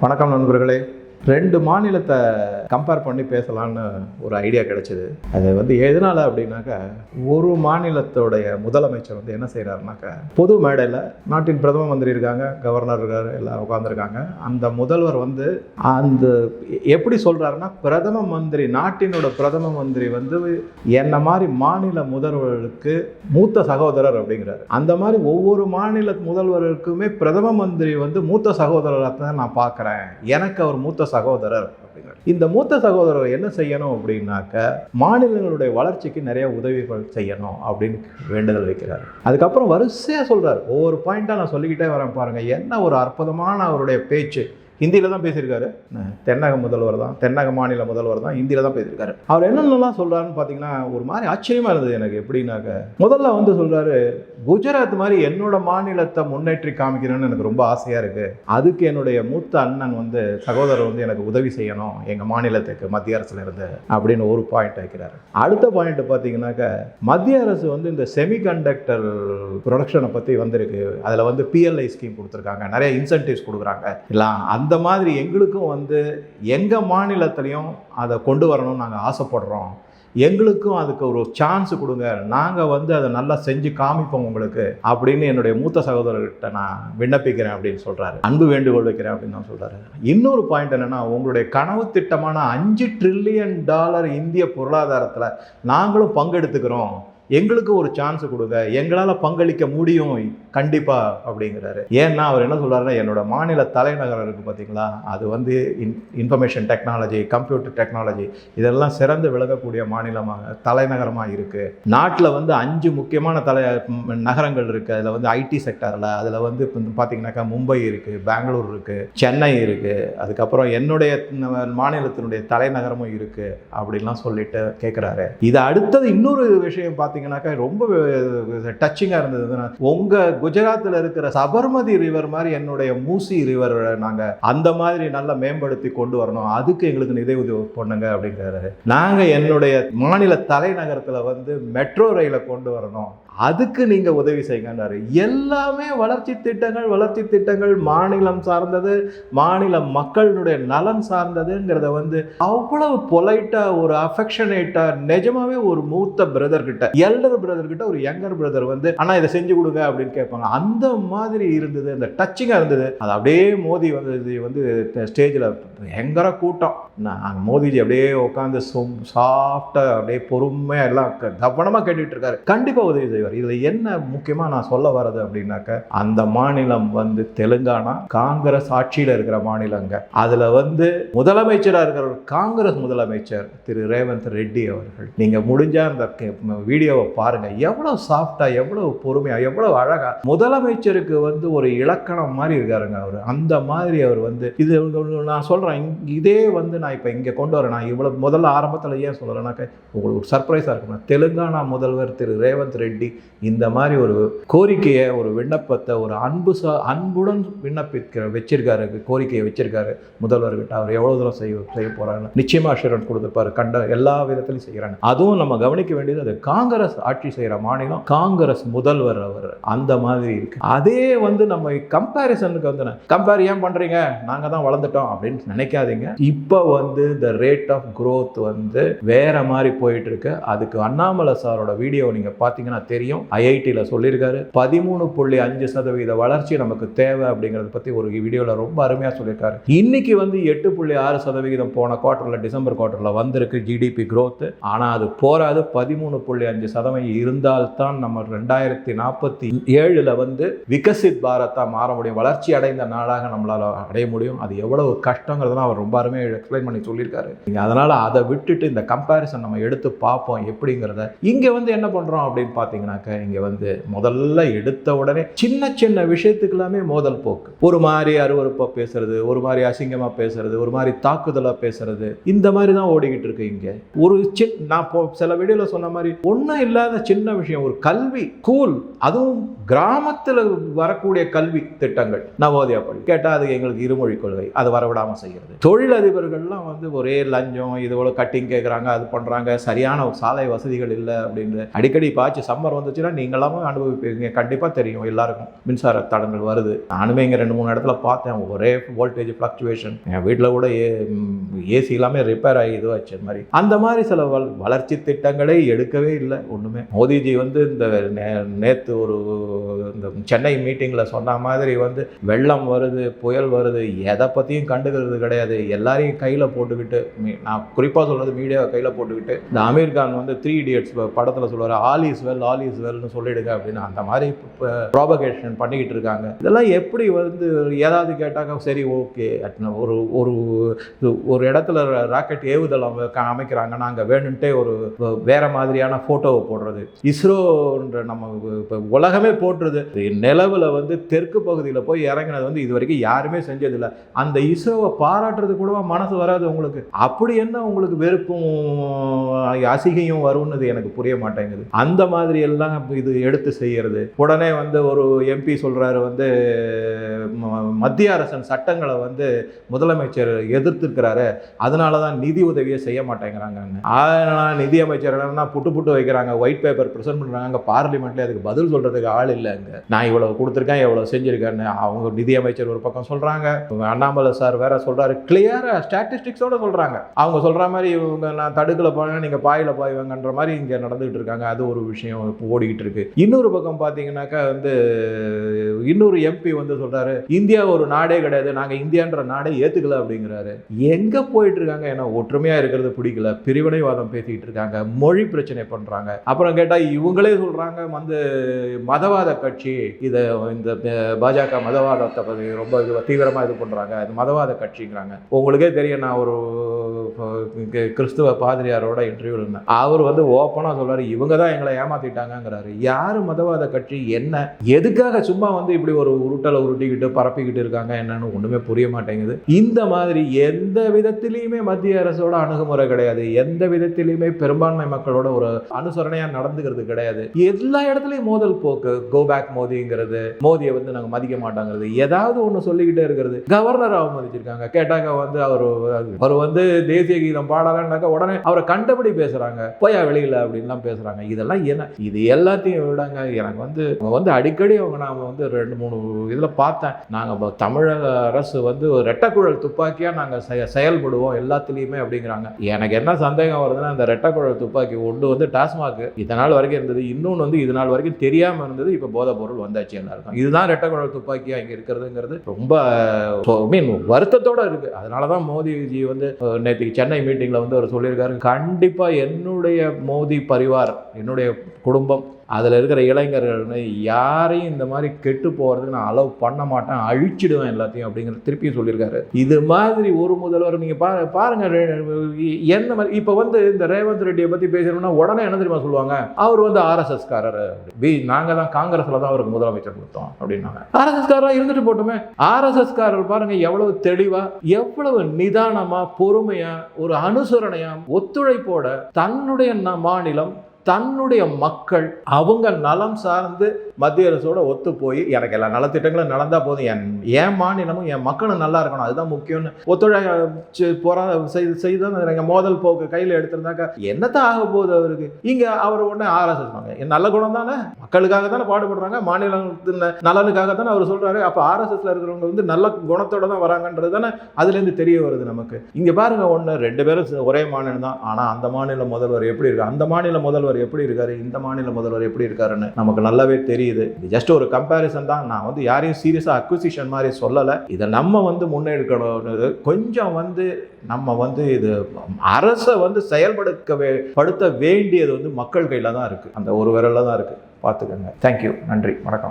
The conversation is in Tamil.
வணக்கம் நண்பர்களே. ரெண்டு மாநிலத்தை கம்பேர் பண்ணி பேசலான்னு ஒரு ஐடியா கிடைச்சிது. அது வந்து எதனால் அப்படின்னாக்கா ஒரு மாநிலத்தோடைய முதலமைச்சர் வந்து என்ன செய்கிறாருனாக்கா பொது மேடையில் நாட்டின் பிரதம மந்திரி இருக்காங்க கவர்னர் இருக்கார் எல்லாம் உட்காந்துருக்காங்க அந்த முதல்வர் வந்து அந்த எப்படி சொல்கிறாருன்னா பிரதம மந்திரி நாட்டினோட பிரதம மந்திரி வந்து என்ன மாதிரி மாநில முதல்வர்களுக்கு மூத்த சகோதரர் அப்படிங்கிறாரு. அந்த மாதிரி ஒவ்வொரு மாநில முதல்வருக்குமே பிரதம மந்திரி வந்து மூத்த சகோதரராக தான் நான் பார்க்குறேன். எனக்கு அவர் மூத்த சகோதரர் அப்படிங்கிறார். இந்த மூத்த சகோதரர் என்ன செய்யணும் அப்படின்னாக்க மாநிலங்களுடைய வளர்ச்சிக்கு நிறைய உதவிகள் செய்யணும் அப்படின்னு வேண்டுதல் வைக்கிறார். அதுக்கப்புறம் வரிசையாக சொல்கிறார் ஒவ்வொரு பாயிண்ட்டாக நான் சொல்லிக்கிட்டே வரேன் பாருங்கள் என்ன ஒரு அற்புதமான அவருடைய பேச்சு. ஹிந்தியில் தான் பேசியிருக்காரு. தென்னக முதல்வர் தான் தென்னக மாநில முதல்வர் தான் ஹிந்தியில் தான் பேசியிருக்காரு. அவர் என்னென்னலாம் சொல்கிறாருன்னு பார்த்தீங்கன்னா ஒரு மாதிரி ஆச்சரியமாக இருந்தது எனக்கு எப்படின்னாக்க. முதல்ல வந்து சொல்கிறாரு குஜராத் மாதிரி என்னோட மாநிலத்தை முன்னேற்றி காமிக்கணும்னு எனக்கு ரொம்ப ஆசையாக இருக்குது அதுக்கு என்னுடைய மூத்த அண்ணன் வந்து சகோதரர் வந்து எனக்கு உதவி செய்யணும் எங்கள் மாநிலத்துக்கு மத்திய அரசுல இருந்து அப்படின்னு ஒரு பாயிண்ட் வைக்கிறாரு. அடுத்த பாயிண்ட் பார்த்தீங்கன்னாக்க மத்திய அரசு வந்து இந்த செமிகண்டக்டர் ப்ரொடக்ஷனை பற்றி வந்திருக்கு. அதில் வந்து பிஎல்ஐ ஸ்கீம் கொடுத்துருக்காங்க. நிறைய இன்சென்டிவ்ஸ் கொடுக்குறாங்க. இல்லை அந்த அந்த மாதிரி எங்களுக்கும் வந்து எங்கள் மாநிலத்திலையும் அதை கொண்டு வரணும்னு நாங்கள் ஆசைப்படுறோம். எங்களுக்கும் அதுக்கு ஒரு சான்ஸ் கொடுங்க. நாங்கள் வந்து அதை நல்லா செஞ்சு காமிப்போம் உங்களுக்கு அப்படின்னு என்னுடைய மூத்த சகோதரர்கிட்ட நான் விண்ணப்பிக்கிறேன் அப்படின்னு சொல்கிறாரு அன்பு வேண்டுகோள் வைக்கிறேன் அப்படின்னு நான் சொல்கிறாரு இன்னொரு பாயிண்ட் என்னென்னா உங்களுடைய கனவு திட்டமான அஞ்சு ட்ரில்லியன் டாலர் இந்திய பொருளாதாரத்தில் நாங்களும் பங்கெடுத்துக்கிறோம். எங்களுக்கு ஒரு சான்ஸ் கொடுங்க. எங்களால் பங்களிக்க முடியும். கண்டிப்பாக அப்படிங்கிறாரு. ஏன்னா அவர் என்ன சொல்கிறாருன்னா என்னோட மாநில தலைநகரம் இருக்குது பார்த்தீங்களா அது வந்து in information technology computer technology இதெல்லாம் சிறந்து விளங்கக்கூடிய மாநிலமாக தலைநகரமாக இருக்குது நாட்டில் வந்து அஞ்சு முக்கியமான தலை நகரங்கள் இருக்குது அதில் வந்து ஐடி செக்டரில் அதில் வந்து இப்போ பார்த்தீங்கன்னாக்கா மும்பை இருக்குது பெங்களூர் இருக்குது சென்னை இருக்குது அதுக்கப்புறம் என்னுடைய மாநிலத்தினுடைய தலைநகரமும் இருக்குது அப்படின்லாம் சொல்லிட்டு கேட்குறாரு இது அடுத்தது இன்னொரு விஷயம் பார்த்து பார்த்தீங்கன்னாக்கா ரொம்ப டச்சிங்காக இருந்தது. உங்கள் குஜராத்தில் இருக்கிற சபர்மதி ரிவர் மாதிரி என்னுடைய மூசி ரிவர் நாங்கள் அந்த மாதிரி நல்லா மேம்படுத்தி கொண்டு வரணும். அதுக்கு எங்களுக்கு நிதி உதவி பண்ணுங்க அப்படிங்கிறாரு. நாங்கள் என்னுடைய மாநில தலைநகரத்தில் வந்து மெட்ரோ ரயிலை கொண்டு வரணும். அதுக்கு நீங்கள் உதவி செய்யுங்கன்றாரு. எல்லாமே வளர்ச்சி திட்டங்கள் வளர்ச்சி திட்டங்கள் மாநிலம் சார்ந்தது மாநில மக்களினுடைய நலன் சார்ந்ததுங்கிறத வந்து அவ்வளவு பொலைட்டாக ஒரு அஃபெக்ஷனேட்டாக நிஜமாவே ஒரு மூத்த பிரதர் கிட்ட எல்டர் பிரதர் கிட்ட ஒரு யங்கர் பிரதர் வந்து ஆனால் இதை செஞ்சு கொடுங்க அப்படின்னு கேட்பாங்க. அந்த மாதிரி இருந்தது அந்த டச்சிங்காக இருந்தது. அது அப்படியே மோதி வந்து வந்து ஸ்டேஜில் பயங்கர கூட்டம். நான் மோதிஜி அப்படியே உட்காந்து சாஃப்டாக அப்படியே பொறுமையாக எல்லாம் க- கேட்டுட்டு இருக்காரு. கண்டிப்பாக உதவி செய்வார். இதில் என்ன முக்கியமாக நான் சொல்ல வர்றது அப்படின்னாக்க அந்த மாநிலம் வந்து தெலுங்கானா காங்கிரஸ் ஆட்சியில் இருக்கிற மாநிலங்க. அதில் வந்து முதலமைச்சராக இருக்கிற ஒரு காங்கிரஸ் முதலமைச்சர் திரு ரேவந்த் ரெட்டி அவர்கள். நீங்கள் முடிஞ்சால் அந்த வீடியோவை பாருங்கள் எவ்வளோ சாஃப்டாக எவ்வளோ பொறுமையாக எவ்வளோ அழகாக முதலமைச்சருக்கு வந்து ஒரு இலக்கணம் மாதிரி இருக்காருங்க அவர். அந்த மாதிரி அவர் வந்து இது நான் சொல்கிறேன் இதே வந்து நான் இப்போ இங்கே கொண்டு வரேன். நான் இவ்வளோ முதல்ல ஆரம்பத்தில் ஏன் சொல்கிறேன்னாக்க உங்களுக்கு ஒரு சர்ப்ரைஸாக இருக்கும் தெலுங்கானா முதல்வர் திரு ரேவந்த் ரெட்டி இந்த மாதிரி ஒரு கோரிக்கையை ஒரு விண்ணப்பத்தை ஒரு அன்பு சா அன்புடன் விண்ணப்பிக்கிற வச்சிருக்காரு கோரிக்கையை வச்சிருக்காரு முதல்வர்கிட்ட. அவர் எவ்வளோ தூரம் செய்ய செய்ய போகிறாங்க நிச்சயமாக அஷூரன்ஸ் கொடுத்துருப்பாரு கண்ட எல்லா விதத்திலையும் செய்கிறாங்க அதுவும் நம்ம கவனிக்க வேண்டியது அது காங்கிரஸ் ஆட்சி செய்கிற மாநிலம் காங்கிரஸ் முதல்வர் அவர். அந்த மாதிரி இருக்கு. அதே வந்து நம்ம கம்பேரிசனுக்கு வந்து கம்பேர் ஏன் பண்ணுறீங்க நாங்கள் தான் வளர்ந்துட்டோம். அப்படின்னு நினைக்காதீங்க. இப்போ வந்து இந்த ரேட் ஆஃப் க்ரோத் வந்து வேற மாதிரி போயிட்டு இருக்கு. அதுக்கு அண்ணாமலை சாரோட வீடியோ நீங்கள் பார்த்தீங்கன்னா தெரியும். ஐஐடியில் சொல்லியிருக்காரு. பதிமூணு புள்ளி அஞ்சு சதவீத வளர்ச்சி நமக்கு தேவை அப்படிங்கிறத பற்றி ஒரு வீடியோவில் ரொம்ப அருமையாக சொல்லியிருக்காரு. இன்னைக்கு வந்து எட்டு புள்ளி ஆறு சதவிகிதம் போன குவார்ட்டரில் டிசம்பர் குவார்ட்டரில் வந்திருக்கு ஜிடிபி க்ரோத்து ஆனால் அது போராது பதிமூணு புள்ளி அஞ்சு சதவீதம் இருந்தால்தான் நம்ம ரெண்டாயிரத்தி நாற்பத்தி ஏழில் வந்து விகசித் பாரத்தாக மாற முடியும். வளர்ச்சி அடைந்த நாடாக நம்மளால் அடைய முடியும். அது எவ்வளவு கஷ்டங்கிறதெல்லாம் அவர் ரொம்ப அருமையாக எக்ஸ்பிளைன் பண்ணி சொல்லியிருக்காரு. நீங்கள் அதனால் அதை விட்டுட்டு இந்த கம்பேரிசன் நம்ம எடுத்து பார்ப்போம் எப்படிங்கிறத. இங்கே வந்து என்ன பண்ணுறோம் அப்படின்னு பார்த்தீங்கன்னாக்கா இங்கே வந்து முதல்ல எடுத்த உடனே சின்ன சின்ன விஷயத்துக்கெல்லாமே மோதல் போக்கு. ஒரு மாதிரி அருவறுப்பாக பேசுறது ஒரு மாதிரி அசிங்கமாக பேசுறது ஒரு மாதிரி தாக்குதலாக பேசுறது இந்த மாதிரி தான் ஓடிக்கிட்டு இருக்கு இங்கே. ஒரு சின் நான் இப்போ சில வீடியோவில் சொன்ன மாதிரி ஒன்றும் இல்லாத சின்ன விஷயம் ஒரு கல்வி ஸ்கூல் அதுவும் கிராமத்தில் வரக்கூடிய கல்வி திட்டங்கள். நவோதயா பள்ளி. கேட்டால் அது எங்களுக்கு இருமொழி கொள்கை அதை வரவிடாமல் செய்கிறது தொழிலதிபர்கள்லாம் வந்து ஒரே லஞ்சம் இதுபோல கட்டிங் கேட்குறாங்க அது பண்ணுறாங்க சரியான ஒரு சாலை வசதிகள் இல்லை அப்படின்னு அடிக்கடி பாய்ச்சி சம்மர் வந்துச்சுன்னா நீங்களாமே அனுபவிப்பீங்க. கண்டிப்பாக தெரியும் எல்லாருக்கும் மின்சார தடங்கள் வருது. நானுமே இங்கே ரெண்டு மூணு இடத்துல பார்த்தேன். ஒரே வோல்டேஜ் ஃப்ளக்சுவேஷன் என் வீட்டில் கூட ஏ ஏசி எல்லாமே ரிப்பேர் ஆகி இதுவாச்சு அந்த மாதிரி. அந்த மாதிரி சில வள் வளர்ச்சி திட்டங்களே எடுக்கவே இல்லை ஒன்றுமே மோதிஜி வந்து இந்த நே- நேற்று ஒரு இந்த சென்னை மீட்டிங்கில் சொன்ன மாதிரி வந்து வெள்ளம் வருது புயல் வருது. எதை பற்றியும் கண்டுக்கிறது கிடையாது. எல்லாரையும் கையில் போட்டுக்கிட்டு நான் குறிப்பாக சொல்கிறது மீடியாவை கையில் போட்டுக்கிட்டு இந்த அமீர் கான் வந்து த்ரீ இடியட்ஸ் படத்தில் சொல்லுவார் all is well all is சொல்லிடுங்க அப்படின்னு அந்த மாதிரி இப்போ ப்ராபகேஷன் பண்ணிக்கிட்டு இருக்காங்க. இதெல்லாம் எப்படி வந்து ஏதாவது கேட்டாக்கா சரி ஓகே ஒரு ஒரு ஒரு இடத்துல ராக்கெட் ஏவுதளம் க- அமைக்கிறாங்கன்னா அங்கே வேணுன்ட்டே ஒரு வேறு வேற மாதிரியான ஃபோட்டோவை போடுறது. இஸ்ரோன்ற நம்ம இப்போ உலகமே போட்டுருது நிலவில் வந்து தெற்கு பகுதியில் போய் இறங்கினது வந்து இது வரைக்கும் யாருமே செஞ்சதில்லை. அந்த இஸ்ரோவை பாராட்டுறது கூடவா மனசு வராது உங்களுக்கு? அப்படி என்ன உங்களுக்கு வெறுப்பும் அசிகையும் வரும்னு எனக்கு புரிய மாட்டேங்குது. அந்த மாதிரி எல்லாம் இது எடுத்து செய்கிறது. உடனே வந்து ஒரு எம்பி சொல்கிறாரு வந்து ம- மத்திய அரசின் சட்டங்களை வந்து முதலமைச்சர் எதிர்த்திருக்கிறாரு. அதனால தான் நிதி உதவியை செய்ய மாட்டேங்கிறாங்க அதனால நிதி அமைச்சர் என்னன்னா புட்டு புட்டு வைக்கிறாங்க ஒயிட் பேப்பர் ப்ரெசென்ட் பண்ணுறாங்க பார்லிமெண்ட்லேயே அதுக்கு பதில் சொல்கிறதுக்கு ஆள் இல்லைங்க நான் இவ்வளோ கொடுத்துருக்கேன் எவ்வளோ செஞ்சுருக்கேன்னு அவங்க நிதி அமைச்சர் ஒரு பக்கம் சொல்கிறாங்க அண்ணாமலை சார் வேற சொல்றாரு கிளியரா ஸ்டாட்டிஸ்டிக்ஸோட சொல்றாங்க. அவங்க சொல்ற மாதிரி இவங்க நான் தடுக்கல போனேன் நீங்க பாயில பாய்வாங்கன்ற மாதிரி இங்க நடந்துகிட்டு இருக்காங்க. அது ஒரு விஷயம். ஓடிக்கிட்டு இருக்கு இன்னொரு பக்கம் பார்த்தீங்கன்னாக்கா வந்து இன்னொரு எம்பி வந்து சொல்றாரு இந்தியா ஒரு நாடே கிடையாது நாங்க இந்தியான்ற நாடே ஏத்துக்கல அப்படிங்கிறாரு. எங்க போயிட்டு இருக்காங்க ஏன்னா ஒற்றுமையா இருக்கிறது பிடிக்கல. பிரிவினைவாதம் பேசிக்கிட்டு இருக்காங்க மொழி பிரச்சனை பண்றாங்க. அப்புறம் கேட்டா இவங்களே சொல்றாங்க வந்து மதவாத கட்சி இதை இந்த பாஜக மதவாதத்தை பத்தி ரொம்ப இது தீவிரமா இது பண்றாங்க. இது மதவாத கட்சிங்கிறாங்க. உங்களுக்கே தெரியும் நான் ஒரு கிறிஸ்துவ பாதிரியாரோட இன்டர்வியூ இருந்தேன் அவர் வந்து ஓப்பனாக சொல்றாரு இவங்க தான் எங்களை ஏமாத்திட்டாங்கிறாரு யார் மதவாத கட்சி என்ன? எதுக்காக சும்மா வந்து இப்படி ஒரு உருட்டலை உருட்டிக்கிட்டு பரப்பிக்கிட்டு இருக்காங்க? என்னன்னு ஒன்றுமே புரிய மாட்டேங்குது. இந்த மாதிரி எந்த விதத்திலையுமே மத்திய அரசோட அணுகுமுறை கிடையாது. எந்த விதத்திலையுமே பெரும்பான்மை மக்களோட ஒரு அனுசரணையாக நடந்துக்கிறது கிடையாது. எல்லா இடத்துலையும் மோதல் போக்கு. கோ பேக் மோதிங்கிறது மோதியை வந்து நாங்கள் மதிக்க மாட்டாங்கிறது. ஏதாவது ஒன்று சொல்லிக்கிட்டே இருக்கிறது. கவர்னர் அவமதிச்சிருக்காங்க. கேட்டாங்க வந்து அவர் அவர் வந்து தேசிய கீதம் பாடலான்னாக்க உடனே அவரை கண்டபடி பேசுறாங்க போயா வெளியில அப்படின்லாம் பேசுறாங்க. இதெல்லாம் என்ன? இது எல்லாத்தையும் விடாங்க. எனக்கு வந்து வந்து அடிக்கடி அவங்க நாம வந்து ரெண்டு மூணு இதில் பார்த்தேன். நாங்கள் தமிழக அரசு வந்து ஒரு ரெட்டக்குழல் துப்பாக்கியாக நாங்கள் செய- செயல்படுவோம் எல்லாத்துலேயுமே அப்படிங்கிறாங்க. எனக்கு என்ன சந்தேகம் வருதுன்னா அந்த ரெட்டக்குழல் துப்பாக்கி ஒன்று வந்து டாஸ்மாக். இதனால் வரைக்கும் இருந்தது. இன்னொன்று வந்து இது நாள் வரைக்கும் தெரியாமல் இருந்தது. இப்போ போதைப் பொருள் வந்தாச்சு எல்லாருக்கும். இதுதான் ரெட்டக்குழல் துப்பாக்கியாக இங்கே இருக்கிறதுங்கிறது ரொம்ப மீன் வருத்தத்தோட இருக்குது அதனால தான் மோதிஜி வந்து நேற்று நேத்திக்கு சென்னை மீட்டிங்ல வந்து அவர் சொல்லியிருக்காரு கண்டிப்பா என்னுடைய மோதி பரிவார் என்னுடைய குடும்பம் அதில் இருக்கிற இளைஞர்கள்னு யாரையும் இந்த மாதிரி கெட்டு போகிறதுக்கு நான் அலோவ் பண்ண மாட்டேன் அழிச்சிடுவேன் எல்லாத்தையும் அப்படிங்கிற திருப்பியும் சொல்லியிருக்காரு. இது மாதிரி ஒரு முதல்வர் நீங்கள் பா பாருங்கள் என்ன மாதிரி இப்போ வந்து இந்த ரேவந்த் ரெட்டியை பற்றி பேசணும்னா உடனே என்ன தெரியுமா சொல்லுவாங்க? அவர் வந்து ஆர்எஸ்எஸ்காரர் பி நாங்கள் தான் காங்கிரஸில் தான் அவருக்கு முதலமைச்சர் கொடுத்தோம் அப்படின்னாங்க. ஆர்எஸ்எஸ்காராக இருந்துட்டு போட்டுமே. ஆர்எஸ்எஸ்காரர் பாருங்கள் எவ்வளவு தெளிவாக எவ்வளவு நிதானமாக பொறுமையாக ஒரு அனுசரணையாக ஒத்துழைப்போட தன்னுடைய ந- மாநிலம் தன்னுடைய மக்கள் அவங்க நலம் சார்ந்து மத்திய அரசோட ஒத்து போய் எனக்கு எல்லா நலத்திட்டங்களும் நடந்தால் போதும். என் என் மாநிலமும் என் மக்களும் நல்லா இருக்கணும். அதுதான் முக்கியம்னு ஒத்துழைச்சு போரா செய்து செய்தால் எங்கள் மோதல் போக்கு கையில் எடுத்திருந்தாக்கா என்னத்தான் ஆக போகுது அவருக்கு? இங்கே அவர் உடனே ஆர்எஸ்எஸ் என் நல்ல குணம் தானே மக்களுக்காக தானே பாடுபடுறாங்க மாநிலத்தின் நலனுக்காக தானே அவர் சொல்கிறாரு அப்போ ஆர்எஸ்எஸ்ல இருக்கிறவங்க வந்து நல்ல குணத்தோட தான் வராங்கன்றது தானே அதுலேருந்து தெரிய வருது நமக்கு. இங்கே பாருங்க ஒன்று ரெண்டு பேரும் ஒரே மாநிலம் தான். ஆனால் அந்த மாநில முதல்வர் எப்படி இருக்கு அந்த மாநில முதல்வர் எப்படி இருக்காரு? இந்த மாநில முதல்வர் எப்படி இருக்காருன்னு நமக்கு நல்லாவே தெரியுது. இது ஜஸ்ட் ஒரு கம்பேரிசன் தான். நான் வந்து யாரையும் சீரியஸாக அக்விசிஷன் மாதிரி சொல்லலை. இதை நம்ம வந்து முன்னெடுக்கணும் கொஞ்சம் வந்து நம்ம வந்து இது அரசை வந்து செயல்படுத்த வே- படுத்த வேண்டியது வந்து மக்கள் கையில் தான் இருக்குது அந்த ஒரு விரலில் தான் இருக்குது பார்த்துக்கோங்க. தேங்க்யூ நன்றி. வணக்கம்.